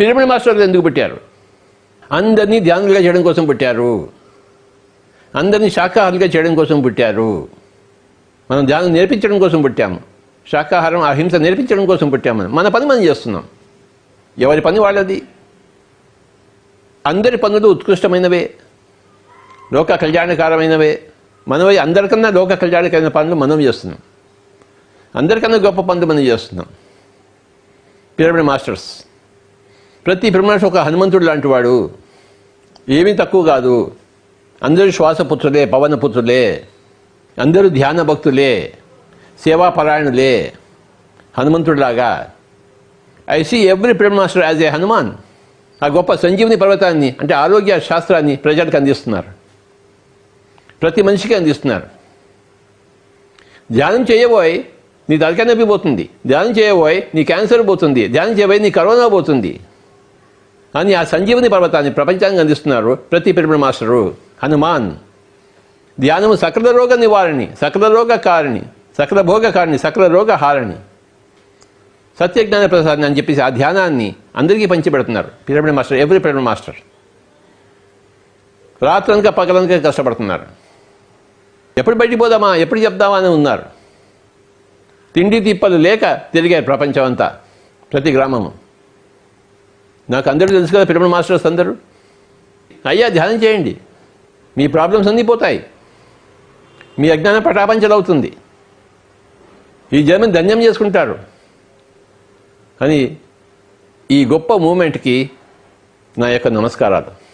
Pyramid మాస్టర్లు ఎందుకు పెట్టారు? అందరినీ ధ్యానులుగా చేయడం కోసం పెట్టారు. అందరినీ శాకాహారులుగా చేయడం కోసం పుట్టారు. మనం ధ్యానం నేర్పించడం కోసం పుట్టాము. శాకాహారం అహింస నేర్పించడం కోసం పుట్టాము మన పని మనం చేస్తున్నాం. ఎవరి పని వాళ్ళది? అందరి పనులు ఉత్కృష్టమైనవే. లోక కళ్యాణకరమైనవే. మనవి అందరికన్నా లోక కళ్యాణకరమైన పనులు మనం చేస్తున్నాం. అందరికన్నా గొప్ప పనులు మనం చేస్తున్నాం. Pyramid masters. ప్రతి బ్రహ్మర్షి ఒక హనుమంతుడు లాంటి వాడు. ఏమీ తక్కువ కాదు. అందరూ శ్వాసపుత్రులే పవనపుత్రులే. అందరూ ధ్యాన భక్తులే. సేవాపరాయణులే హనుమంతుడిలాగా ఐ సీ ఎవ్రీ బ్రహ్మాస్టర్ మాస్టర్ యాజ్ ఏ హనుమాన్. ఆ గొప్ప సంజీవని పర్వతాన్ని అంటే ఆరోగ్య శాస్త్రాన్ని ప్రజలకు అందిస్తున్నారు. ప్రతి మనిషికి అందిస్తున్నారు. ధ్యానం చేయబోయ్ నీ తలకాయ నొప్పి పోతుంది. ధ్యానం చేయబోయ్ నీ క్యాన్సర్ పోతుంది. ధ్యానం చేయబోయ్ నీ కరోనా పోతుంది. అని ఆ సంజీవని పర్వతాన్ని ప్రపంచానికి అందిస్తున్నారు ప్రతి పిరమిడ్ మాస్టరు. హనుమాన్. ధ్యానము సకల రోగ నివారణి సకల రోగకారిణి సకల భోగకారిణి సకల రోగ హారణి. సత్యజ్ఞాన ప్రసాద్ అని చెప్పేసి ఆ ధ్యానాన్ని అందరికీ పంచిపెడుతున్నారు pyramid master every pyramid master. రాత్రనక పగలనక కష్టపడుతున్నారు. ఎప్పుడు బయటికి పోదామా ఎప్పుడు చెప్దామా అని ఉన్నారు. తిండి తిప్పలు లేక తిరిగారు ప్రపంచం అంతా ప్రతి గ్రామము. నాకు అందరూ తెలుసు కదా పిరమిడ్ మాస్టర్స్ అందరూ. అయ్యా ధ్యానం చేయండి. మీ ప్రాబ్లమ్స్ అన్నీ పోతాయి. మీ అజ్ఞానం పటాపంచలవుతుంది. ఈ జన్మని ధన్యం చేసుకుంటారు. అని ఈ గొప్ప మూమెంట్కి నా యొక్క నమస్కారాలు.